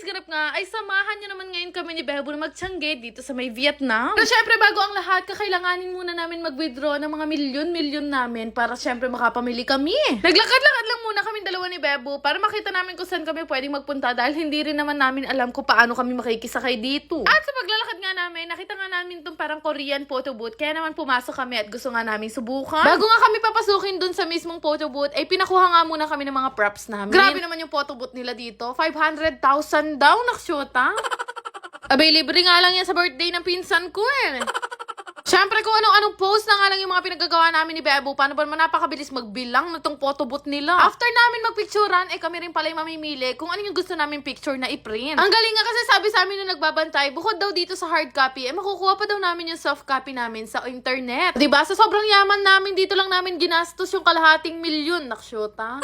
anyways, ganap nga, ay samahan nyo naman ngayon kami ni Bebo na magtiyangge dito sa may Vietnam. Pero syempre, bago ang lahat, kakailanganin muna namin mag-withdraw ng mga milyon-milyon namin para syempre makapamili kami. Naglakad-lakad lang muna kami Bebo para makita namin kung saan kami pwedeng magpunta dahil hindi rin naman namin alam kung paano kami makikisakay dito. At sa paglalakad nga namin, nakita nga namin itong parang Korean photo booth kaya naman pumasok kami at gusto nga namin subukan. Bago nga kami papasukin dun sa mismong photo booth, ay pinakuha nga muna kami ng mga props namin. Grabe naman yung photo booth nila dito. 500,000 daw naksyota. Abay, libre nga lang yan sa birthday ng pinsan ko eh. Siyempre kung anong-anong post na nga lang yung mga pinagagawa namin ni Bebo, paano ba naman napakabilis magbilang na tong photo booth nila. After namin magpicturean, eh kami rin pala yung mamimili kung ano yung gusto namin picture na i-print. Ang galing nga kasi sabi sa amin nung nagbabantay, bukod daw dito sa hard copy, eh makukuha pa daw namin yung soft copy namin sa internet. 'Di ba Sa sobrang yaman namin, dito lang namin ginastos yung kalahating milyon, naksyota.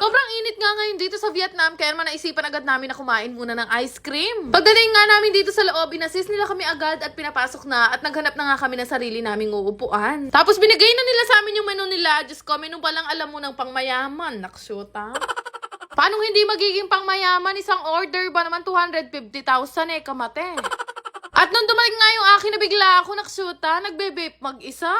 Sobrang init nga ngayon dito sa Vietnam, kaya naman naisipan agad namin na kumain muna ng ice cream. Pagdating nga namin dito sa loob, inassist nila kami agad at pinapasok na at naghanap na nga kami ng sarili naming uupuan. Tapos binigay na nila sa amin yung menu nila. Diyos ko, menu pa lang alam mo ng pangmayaman. Naksyota. Paano hindi magiging pangmayaman? Isang order ba naman 250,000 eh, kamate. At nung dumating nga yung akin, nabigla ako naksyota, nagbe-vape mag-isa.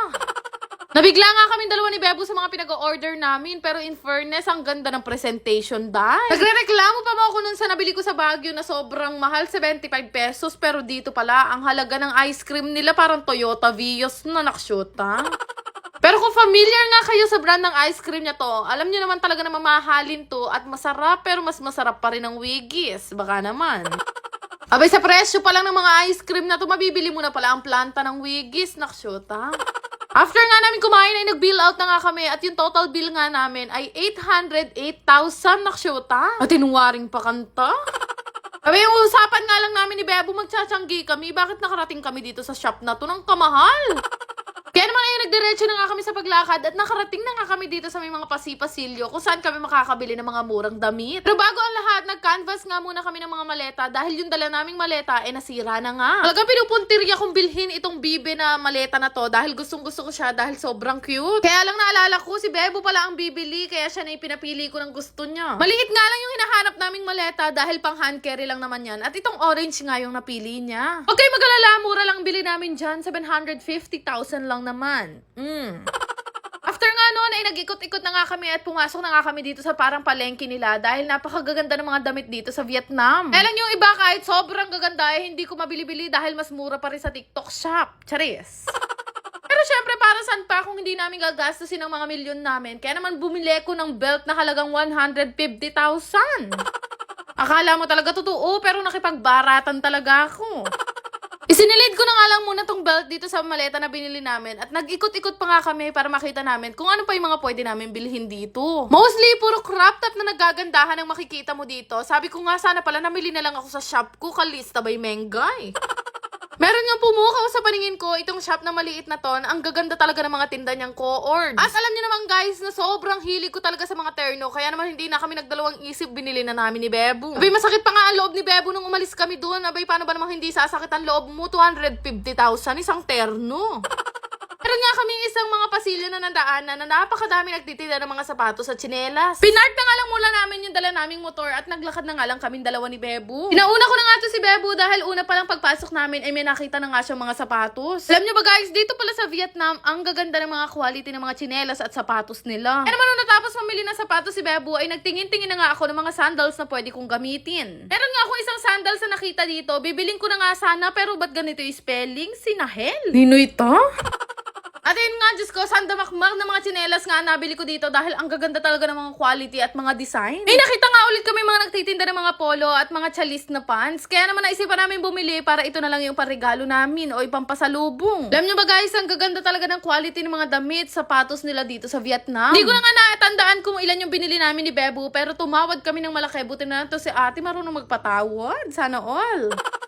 Nabigla nga kami dalawa ni Bebo sa mga pinag-order namin, pero in fairness, ang ganda ng presentation dahil. Nagre-reklamo pa mo ako nun sa nabili ko sa Baguio na sobrang mahal, 75 pesos, pero dito pala, ang halaga ng ice cream nila parang Toyota Vios na naksyota. Pero kung familiar nga kayo sa brand ng ice cream niya to, alam niyo naman talaga na mamahalin to at masarap pero mas masarap pa rin ang Wiggies. Baka naman. Abay, sa presyo pa lang ng mga ice cream na to, mabibili mo na pala ang planta ng Wiggies, naksyota. After nga namin kumain ay nag-bill out na nga kami at yung total bill nga namin ay 808,000 naksyota. At tinuwaring pa kanta. Abay, yung usapan nga lang namin ni Bebo, magtsatsyanggi kami. Bakit nakarating kami dito sa shop na to ng kamahal? Nagdiretso na nga kami sa paglakad at nakarating na nga kami dito sa may mga pasipasilyo kung saan kami makakabili ng mga murang damit. Pero bago ang lahat, nag-canvas nga muna kami ng mga maleta dahil yung dala naming maleta ay nasira na nga. Talaga pinupuntirya kong bilhin itong bibe na maleta na to dahil gustong gusto ko siya dahil sobrang cute. Kaya lang naalala ko, si Bebo pala ang bibili kaya siya na pinapili ko ng gusto niya. Maliit nga lang yung hinahanap naming maleta dahil pang hand carry lang naman yan at itong orange nga yung napili niya. Okay, magalala, mura lang bili namin dyan, 750,000 lang naman. Mm. After nga noon ay nag-ikot-ikot na nga kami at pumasok na nga kami dito sa parang palengke nila dahil napakagaganda ng mga damit dito sa Vietnam. Lang yung iba kahit sobrang gaganda eh, hindi ko mabili-bili dahil mas mura pa rin sa TikTok shop. Charis. Pero syempre, para saan pa kung hindi namin gagastusin ang mga milyon namin? Kaya naman bumili ko ng belt na halagang 150,000. Akala mo talaga totoo, pero nakipagbaratan talaga ako. Isinilid ko na nga lang muna tong belt dito sa maleta na binili namin at nag-ikot-ikot pa nga kami para makita namin kung ano pa yung mga pwede namin bilhin dito. Mostly, puro crop top na nagagandahan ang makikita mo dito. Sabi ko nga sana pala namili na lang ako sa shop ko, kalista by Mengay. Meron nga pumukaw sa paningin ko itong shop na maliit na ton. Ang gaganda talaga ng mga tinda niyang co-ord. At alam niyo naman guys na sobrang hilig ko talaga sa mga terno. Kaya naman hindi na kami nagdalawang isip binili na namin ni Bebo. Abay masakit pa nga ang loob ni Bebo nung umalis kami doon. Abay paano ba namang hindi sasakit ang loob mo? 250,000 isang terno. Meron nga kami isang mga pasilyo na nandaanan na napakadami nagtitinda ng mga sapatos at tsinelas. Pinart na nga lang mula namin yung dala naming motor at naglakad na nga lang kaming dalawa ni Bebu. Pinauna ko na nga to si Bebu dahil una pa lang pagpasok namin ay may nakita na nga siyang mga sapatos. Alam nyo ba guys, dito pala sa Vietnam, ang gaganda ng mga quality ng mga tsinelas at sapatos nila. Kaya naman nung natapos mamili ng sapatos si Bebu ay nagtingin-tingin na nga ako ng mga sandals na pwede kong gamitin. Meron nga ako isang sandals na nakita dito, bibiling ko na nga sana pero ba't ganito yung spelling? Sinahel? Nino ito? At yun nga, Diyos ko, sandamakmak ng mga tsinelas nga nabili ko dito dahil ang gaganda talaga ng mga quality at mga design. May nakita nga ulit kami mga nagtitinda ng mga polo at mga chalis na pants. Kaya naman naisipan namin bumili para ito na lang yung parigalo namin o ipampasalubong. Alam nyo ba guys, ang gaganda talaga ng quality ng mga damit, sapatos nila dito sa Vietnam. Hindi ko na nga natandaan kung ilan yung binili namin ni Bebu pero tumawad kami ng malaki. Buti na lang to si ate marunong magpatawad. Sana all.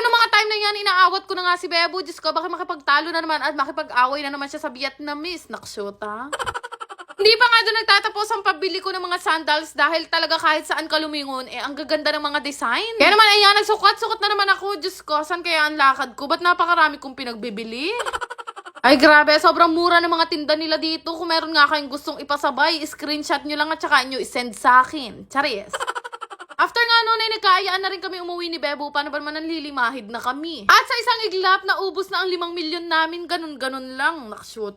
Pero nung mga time na yan, inaawat ko na nga si Bebo. Diyos ko, baka makipagtalo na naman at makipag-away na naman siya sa Vietnamese. Naksyota. Hindi pa nga doon nagtatapos ang pabili ko ng mga sandals dahil talaga kahit saan ka lumingon, eh, ang gaganda ng mga design. Kaya naman, ayan, nagsukat-sukat na naman ako. Diyos ko, saan kaya ang lakad ko? Ba't napakarami kong pinagbibili? Ay grabe, sobrang mura ng mga tinda nila dito. Kung meron nga kayong gustong ipasabay, screenshot nyo lang at saka nyo isend sa akin. Charis. After nga noon ay nagkaayaan na rin kami umuwi ni Bebo, paano ba naman nanlilimahid na kami? At sa isang iglap, naubos na ang limang milyon namin, ganun-ganun lang. Nakashoot